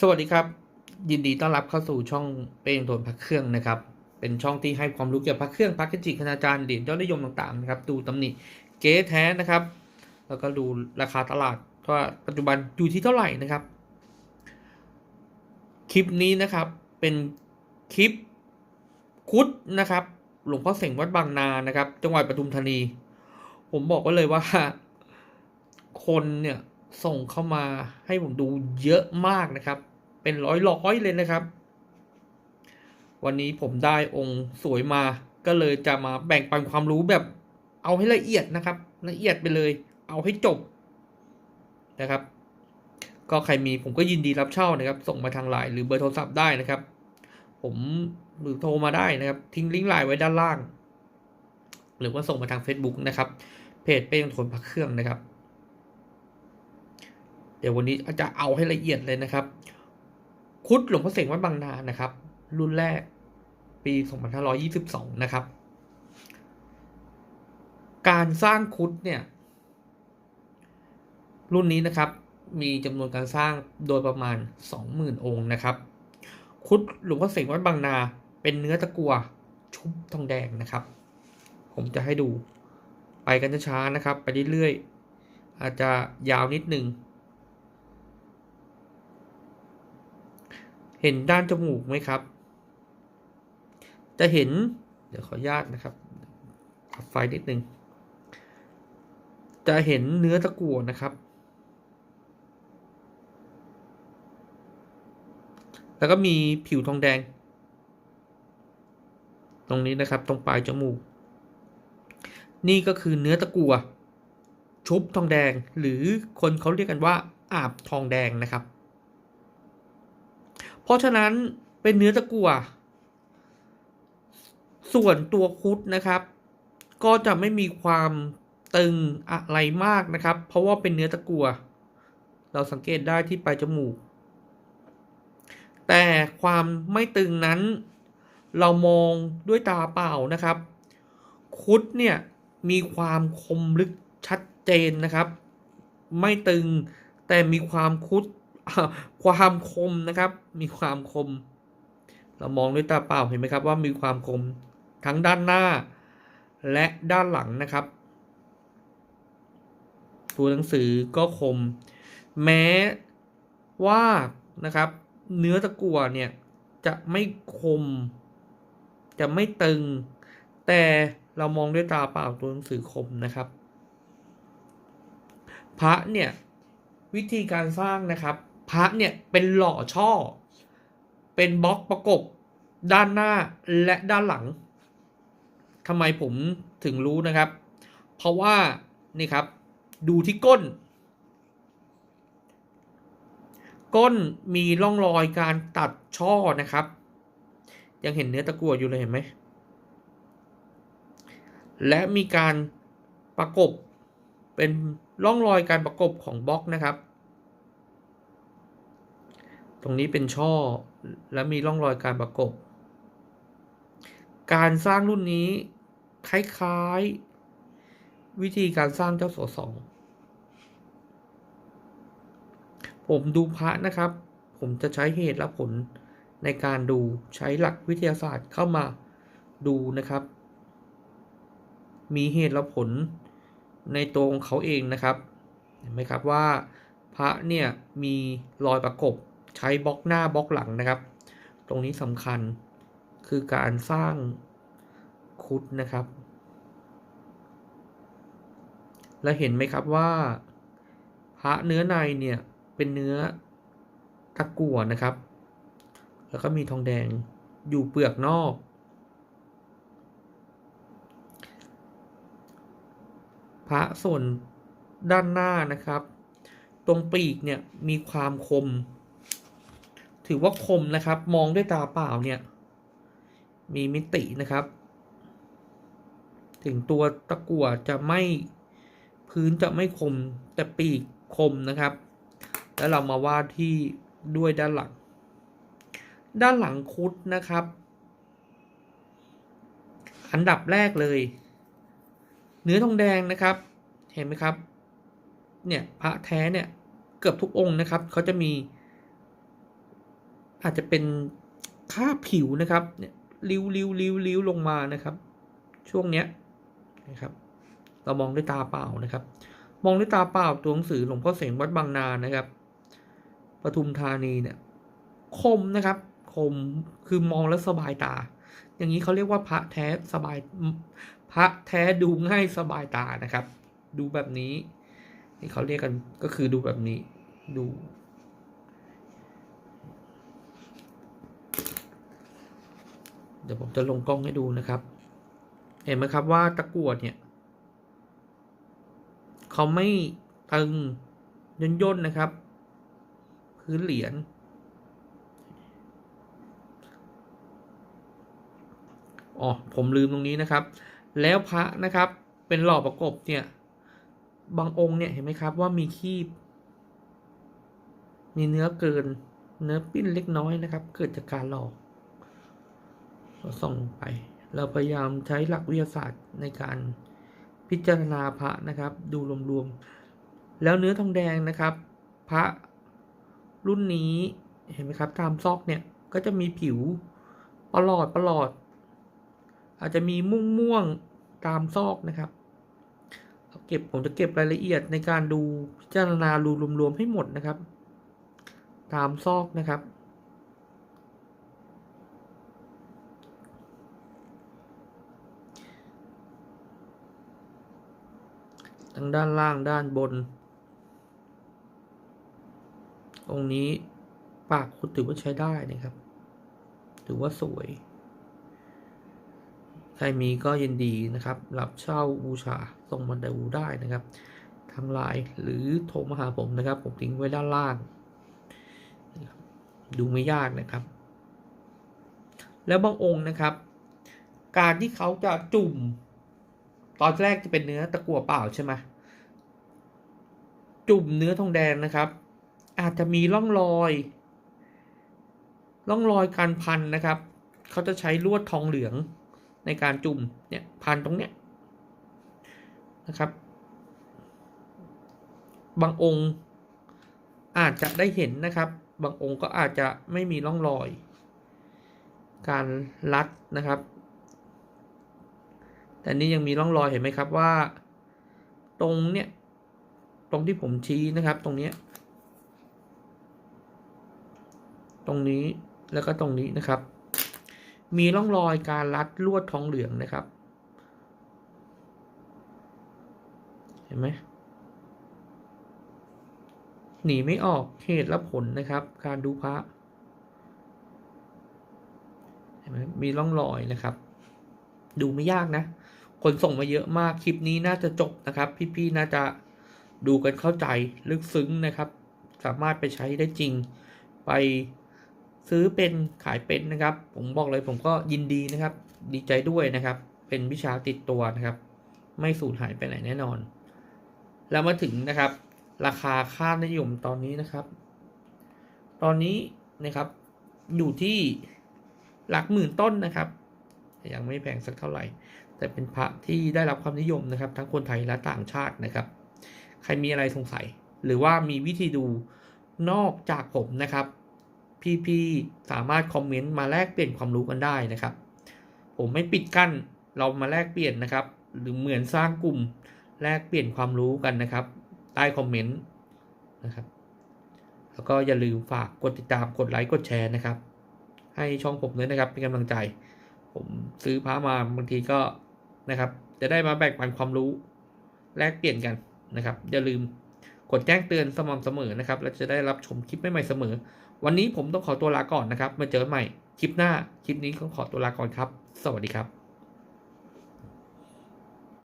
สวัสดีครับ ยินดีต้อนรับเข้าสู่ช่องเป้งโดนพักเครื่องนะครับ เป็นช่องที่ให้ความรู้เกี่ยวกับพักเครื่องพักเกจิคณาจารย์เหรียญยอดนิยมต่างๆนะครับดูตำหนิเก๊แท้นะครับ แล้วก็ดูราคาตลาดว่าปัจจุบันอยู่ที่เท่าไหร่นะครับ คลิปนี้นะครับเป็นคลิปคุดนะครับหลวงพ่อเสงวัดบางนานะครับ จังหวัดปทุมธานี ผมบอกไว้เลยว่าคนเนี่ย ส่งเข้ามาให้ผมดูเยอะมากนะครับ เป็นร้อยร้อยๆเลยนะครับ วันนี้ผมได้องค์สวยมาก็เลยจะมาแบ่งปันความรู้แบบ เอาให้ละเอียดนะครับ ละเอียดไปเลย เอาให้จบนะครับ ก็ใครมีผมก็ยินดีรับเช่านะครับ ส่งมาทางไลน์หรือเบอร์โทรศัพท์ได้นะครับ ผมหรือโทรมาได้นะครับ ทิ้งลิงก์ไลน์ไว้ด้านล่าง หรือว่าส่งมาทาง Facebook นะครับเพจเป้งทนพักเครื่องนะครับ ดี๋ยววันนี้จะเอาให้ละเอียดเลยนะครับ คุดหลวงพ่อเสงวัดบางนานะครับ รุ่นแรกปี 2522 นะครับ การสร้างคุดเนี่ย รุ่นนี้นะครับ มีจำนวนการสร้างโดยประมาณ 20,000 องค์นะครับ คุดหลวงพ่อเสงวัดบางนาเป็นเนื้อตะกัวชุบทองแดงนะครับ ผมจะให้ดูไปกันช้าๆนะครับ ไปเรื่อยๆอาจจะยาวนิดหนึ่ง เห็นด้านจมูกไหมครับ จะเห็น เดี๋ยวขออนุญาตนะครับขับไฟนิดนึง จะเห็นเนื้อตะกั่วนะครับ แล้วก็มีผิวทองแดง ตรงนี้นะครับ ตรงปลายจมูก นี่ก็คือเนื้อตะกั่วชุบทองแดง หรือคนเขาเรียกกันว่าอาบทองแดงนะครับ เพราะฉะนั้นเป็นเนื้อตะกั่ว ส่วนตัวคุดนะครับ ก็จะไม่มีความตึงอะไรมากนะครับ เพราะว่าเป็นเนื้อตะกั่ว เราสังเกตได้ที่ปลายจมูก แต่ความไม่ตึงนั้น เรามองด้วยตาเปล่านะครับ คุดเนี่ยมีความคมลึกชัดเจนนะครับ ไม่ตึงแต่มีความคุด ความคมนะครับ มีความคม เรามองด้วยตาเปล่าเห็นไหมครับว่ามีความคมทั้งด้านหน้า และด้านหลังนะครับ ตัวหนังสือก็คม แม้ว่านะครับ เนื้อตะกั่วเนี่ยจะไม่คม จะไม่ตึง แต่เรามองด้วยตาเปล่าตัวหนังสือคมนะครับ พระเนี่ยวิธีการสร้างนะครับ พระเนี่ยเป็นหล่อช่อ เป็นบล็อกประกบด้านหน้าและด้านหลังทำไมผมถึงรู้นะครับ เพราะว่านี่ครับดูที่ก้น ก้นมีร่องรอยการตัดช่อนะครับ ยังเห็นเนื้อตะกั่วอยู่เลยเห็นไหมและมีการประกบเป็นร่องรอยการประกบของบล็อกนะครับ ตรงนี้เป็นช่อ และมีร่องรอยการประกบ การสร้างรุ่นนี้คล้ายๆ วิธีการสร้างเจ้าสัวสอง ผมดูพระนะครับ ผมจะใช้เหตุและผลในการดูใช้หลักวิทยาศาสตร์เข้ามาดูนะครับ มีเหตุและผลในตัวของเขาเองนะครับ เห็นไหมครับว่าพระเนี่ยมีรอยประกบ ใช้บล็อกหน้าบล็อกหลังนะครับ ตรงนี้สำคัญคือการสร้างคุดนะครับ และเห็นไหมครับว่า พระเนื้อในเนี่ยเป็นเนื้อตะกั่วนะครับ แล้วก็มีทองแดงอยู่เปลือกนอก พระส่วนด้านหน้านะครับ ตรงปีกเนี่ยมีความคม ถือว่าคมนะครับ มองด้วยตาเปล่าเนี่ย มีมิตินะครับ ถึงตัวตะกั่วจะไม่พื้นจะไม่คมแต่ปีกคมนะครับ แล้วเรามาวาดที่ด้วยด้านหลัง ด้านหลังคุดนะครับ อันดับแรกเลย เนื้อทองแดงนะครับ เห็นไหมครับ เนี่ยพระแท้เนี่ยเกือบทุกองค์นะครับเขาจะมี อาจจะเป็นค่าผิวนะครับ เนี่ยริ้วริ้วริ้วริ้วลงมานะครับ ช่วงเนี้ยนะครับ เรามองด้วยตาเปล่านะครับ มองด้วยตาเปล่าตัวหนังสือหลวงพ่อเสงวัดบางนานะครับปทุมธานีเนี่ยคมนะครับ คมคือมองแล้วสบายตา อย่างนี้เขาเรียกว่าพระแท้สบายพระแท้ดูง่ายสบายตานะครับ ดูแบบนี้ที่เขาเรียกกันก็คือดูแบบนี้ดู เดี๋ยวผมจะลงกล้องให้ดูนะครับ เห็นไหมครับว่าตะกรวดเนี่ยเขาไม่ตึงย่นย่นนะครับ พื้นเหรียญอ๋อผมลืมตรงนี้นะครับ แล้วพระนะครับเป็นหล่อประกบเนี่ย บางองค์เนี่ยเห็นไหมครับว่ามีคีบ มีเนื้อเกิน เนื้อปิ้นเล็กน้อยนะครับ เกิดจากการหล่อเรา ส่องไป เราพยายามใช้หลักวิทยาศาสตร์ในการพิจารณาพระนะครับ ดูรวมๆ แล้วเนื้อทองแดงนะครับ พระรุ่นนี้เห็นไหมครับตามซอกเนี่ยก็จะมีผิวประหลอดประหลอด อาจจะมีม่วงม่วงๆตามซอกนะครับเก็บผมจะเก็บรายละเอียดในการดูพิจารณารูรวมๆให้หมดนะครับ ตามซอกนะครับ ทั้งด้านล่างด้านบนตรงนี้ปากคุณถือว่าใช้ได้นะครับ ถือว่าสวย ใครมีก็ยินดีนะครับ รับเช่าบูชาส่งมาดูได้นะครับ ทางไลน์หรือโทรมาหาผมนะครับ ผมทิ้งไว้ด้านล่าง ดูไม่ยากนะครับ แล้วบางองค์นะครับ การที่เขาจะจุ่ม ตอนแรกจะเป็นเนื้อตะกั่วเปล่าใช่ไหมจุ่มเนื้อทองแดงนะครับ อาจจะมีร่องรอย ร่องรอยการพันนะครับ เขาจะใช้ลวดทองเหลืองในการจุ่มเนี่ยพันตรงเนี้ยนะครับ บางองค์อาจจะได้เห็นนะครับ บางองค์ก็อาจจะไม่มีร่องรอย การรัดนะครับ แต่นี่ยังมีร่องรอยเห็นไหมครับว่า ตรงเนี้ยตรงที่ผมชี้นะครับ ตรงเนี้ยตรงนี้แล้วก็ตรงนี้นะครับ มีร่องรอยการรัดลวดทองเหลืองนะครับ เห็นไหมหนีไม่ออกเหตุและผลนะครับ การดูพระเห็นไหมมีร่องรอยนะครับ ดูไม่ยากนะ คนส่งมาเยอะมากคลิปนี้น่าจะจบนะครับ พี่ๆน่าจะดูกันเข้าใจลึกซึ้งนะครับ สามารถไปใช้ได้จริง ไปซื้อเป็นขายเป็นนะครับ ผมบอกเลยผมก็ยินดีนะครับ ดีใจด้วยนะครับ เป็นวิชาติดตัวนะครับ ไม่สูญหายไปไหนแน่นอน แล้วมาถึงนะครับ ราคาค่านิยมตอนนี้นะครับ ตอนนี้นะครับอยู่ที่หลักหมื่นต้นนะครับ ยังไม่แพงสักเท่าไหร่ แต่เป็นพระที่ได้รับความนิยมนะครับ ทั้งคนไทยและต่างชาตินะครับ ใครมีอะไรสงสัย หรือว่ามีวิธีดูนอกจากผมนะครับ พี่ๆสามารถคอมเมนต์มาแลกเปลี่ยนความรู้กันได้นะครับ ผมไม่ปิดกั้นเรามาแลกเปลี่ยนนะครับ หรือเหมือนสร้างกลุ่มแลกเปลี่ยนความรู้กันนะครับ ใต้คอมเมนต์นะครับแล้วก็อย่าลืมฝากกดติดตามกดไลค์กดแชร์นะครับ ให้ช่องผมด้วยนะครับเป็นกำลังใจ ผมซื้อพระมาบางทีก็ นะครับ จะได้มาแบ่งปันความรู้แลกเปลี่ยนกันนะครับ อย่าลืมกดแจ้งเตือนสม่ำเสมอนะครับ และจะได้รับชมคลิปใหม่ๆเสมอ วันนี้ผมต้องขอตัวลาก่อนนะครับ มาเจอใหม่คลิปหน้า คลิปนี้ก็ขอตัวลาก่อนครับ สวัสดีครับ